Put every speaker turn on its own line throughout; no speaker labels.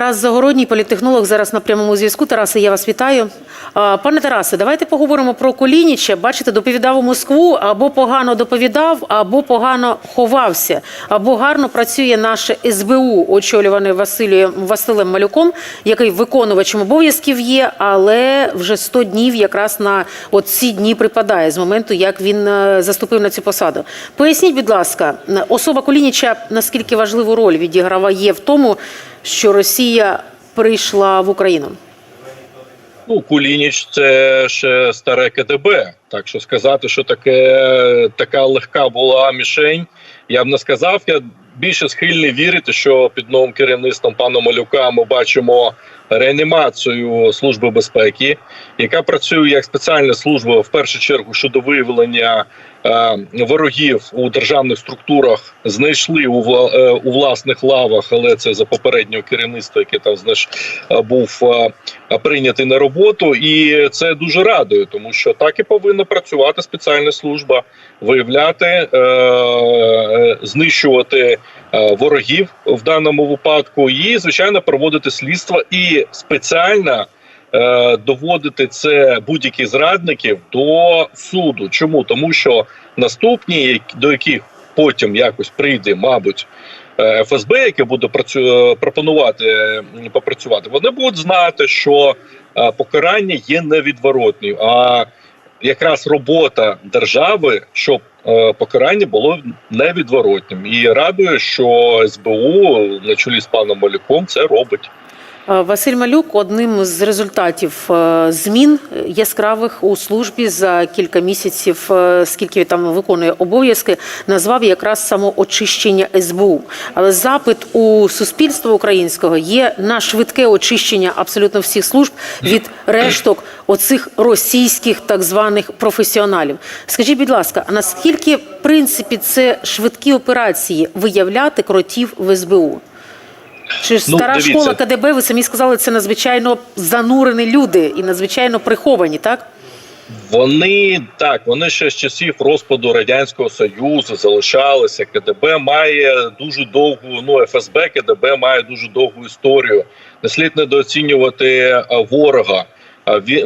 Тарас Загородній, політтехнолог, зараз на прямому зв'язку. Тарасе, я вас вітаю. Пане Тарасе, давайте поговоримо про Колініча. Бачите, доповідав у Москву, або погано доповідав, або погано ховався, або гарно працює наше СБУ, очолюване Василієм Василем Малюком, який виконувачем обов'язків є, але вже 100 днів якраз на от ці дні припадає з моменту, як він е, заступив на цю посаду. Поясніть, будь ласка, особа Колініча наскільки важливу роль відіграває в тому, що Росія прийшла в Україну?
Ну, Кулініч це ще старе КДБ. Так що сказати, що таке така легка була мішень, я б не сказав. Я більше схильний вірити, що під новим керівництвом пана Малюка ми бачимо реанімацію служби безпеки, яка працює як спеціальна служба в першу чергу щодо виявлення е, ворогів у державних структурах. Знайшли у, е, у власних лавах, але це за попереднього керівництва, яке там знайш, е, був прийнятий на роботу, і це дуже радує, тому що так і повинна працювати спеціальна служба, виявляти, знищувати ворогів в даному випадку, і звичайно проводити слідство і спеціально. е, Доводити це будь-яких зрадників до суду. Чому тому, що наступні, до яких потім якось прийде, мабуть, е, ФСБ, яке буде працю... е, пропонувати попрацювати, вони будуть знати, що е, покарання є невідворотним, а якраз робота держави, щоб покарання було невідворотним. І радує, що СБУ на чолі з паном Малюком це робить.
Е, Василь Малюк одним з результатів е, змін яскравих у службі за кілька місяців, е, скільки там виконує обов'язки, назвав якраз самоочищення СБУ. Але запит у суспільства українського є на швидке очищення абсолютно всіх служб від решток оцих російських так званих професіоналів. Скажіть, будь ласка, а наскільки в принципі це швидкі операції виявляти кротів в СБУ? Чи ж
Ну,
стара
дивіться.
школа КДБ, ви самі сказали, це надзвичайно занурені люди і надзвичайно приховані, так?
Вони так, вони ще з часів розпаду радянського союзу залишалися. КДБ має дуже довгу. Ну ФСБ КДБ має дуже довгу історію. Не слід недооцінювати е, ворога.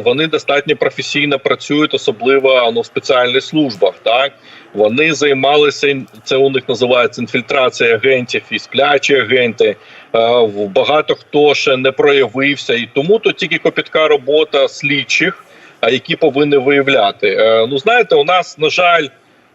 Вони достатньо професійно працюють, особливо ну, в спеціальних службах. Так вони займалися це. У них називається інфільтрація агентів і сплячі агенти. Е, Багато хто ще не проявився, і тому то тільки копітка робота слідчих які повинні виявляти. Е, Ну знаєте, у нас на жаль.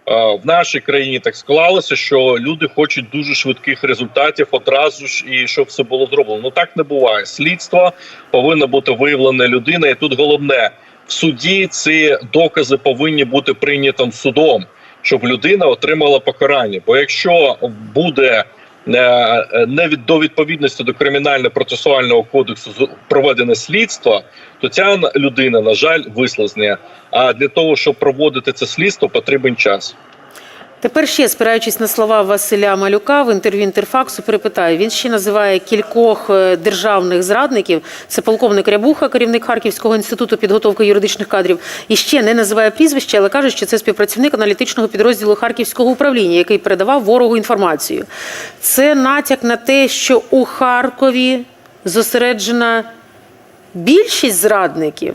е, В нашій країні так склалося, що люди хочуть дуже швидких результатів одразу ж і щоб все було зроблено. Ну так не буває. Слідство повинна бути виявлена людина, і тут головне в суді ці докази повинні бути прийнятим судом, щоб людина отримала покарання. Бо якщо буде е, не від до відповідності до кримінально-процесуального кодексу проведене слідство, то ця людина, на жаль, вислизне. А для того, щоб проводити це слідство, потрібен час.
Тепер ще спираючись на слова Василя Малюка в інтерв'ю інтерфаксу, перепитаю. Він ще називає кількох е, державних зрадників. Це полковник Рябуха, керівник Харківського інституту підготовки юридичних кадрів. І ще не називає прізвище, але каже, що це співпрацівник аналітичного підрозділу Харківського управління, який передавав ворогу інформацію. Це натяк на те, що у Харкові зосереджена більшість зрадників.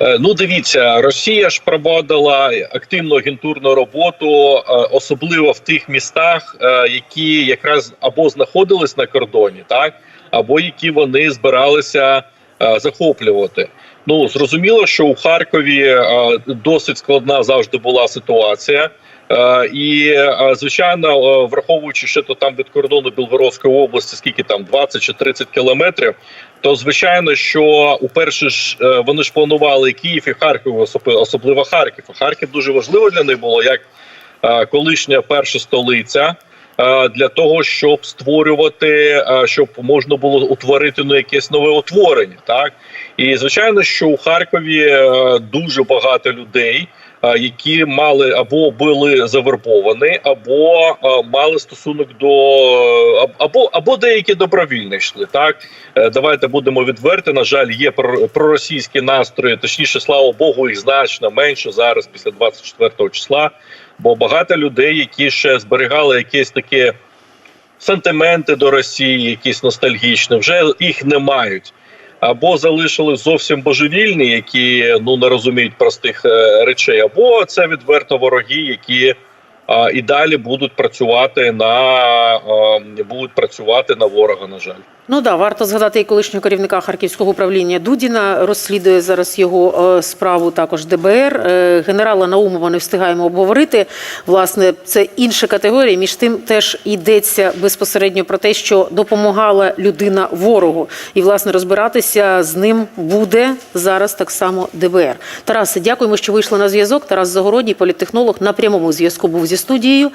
Е, Ну, дивіться, Росія ж проводила активну агентурну роботу, е, особливо в тих містах, е, які якраз або знаходились на кордоні, так або які вони збиралися захоплювати. Ну зрозуміло, що у Харкові досить складна завжди була ситуація. Е, І е, звичайно, е, враховуючи, що то там від кордону Білгородської області, скільки там 20 чи 30 кілометрів, то звичайно, що уперше ж вони ж планували Київ і Харків, особ- особливо Харків. Харків дуже важливо для них було як колишня перша столиця. Для того щоб створювати, щоб можна було утворити ну якесь нове утворення, так і звичайно, що у Харкові дуже багато людей, які мали або були завербовані, або е, мали стосунок до або або деякі добровільно йшли. Так Е, давайте будемо відверти. На жаль, є про- проросійські настрої. Точніше, слава Богу, їх значно менше зараз, після 24 числа. Бо багато людей, які ще зберігали якесь таке сантименти до Росії, якісь ностальгічні, вже їх не мають. Або залишили зовсім божевільні, які ну не розуміють простих е, речей, або це відверто вороги, які а, і далі будуть працювати на а, будуть працювати на ворога. На жаль.
Ну да, варто згадати і колишнього керівника харківського управління Дудіна. Розслідує зараз його е, справу також ДБР. Е, Генерала Наумова не встигаємо обговорити. Власне, це інша категорія. Між тим теж йдеться безпосередньо про те, що допомагала людина ворогу, і власне розбиратися з ним буде зараз так само ДБР. Тарасе, дякуємо, що вийшли на зв'язок. Тарас Загородній, політтехнолог, на прямому зв'язку був зі студією.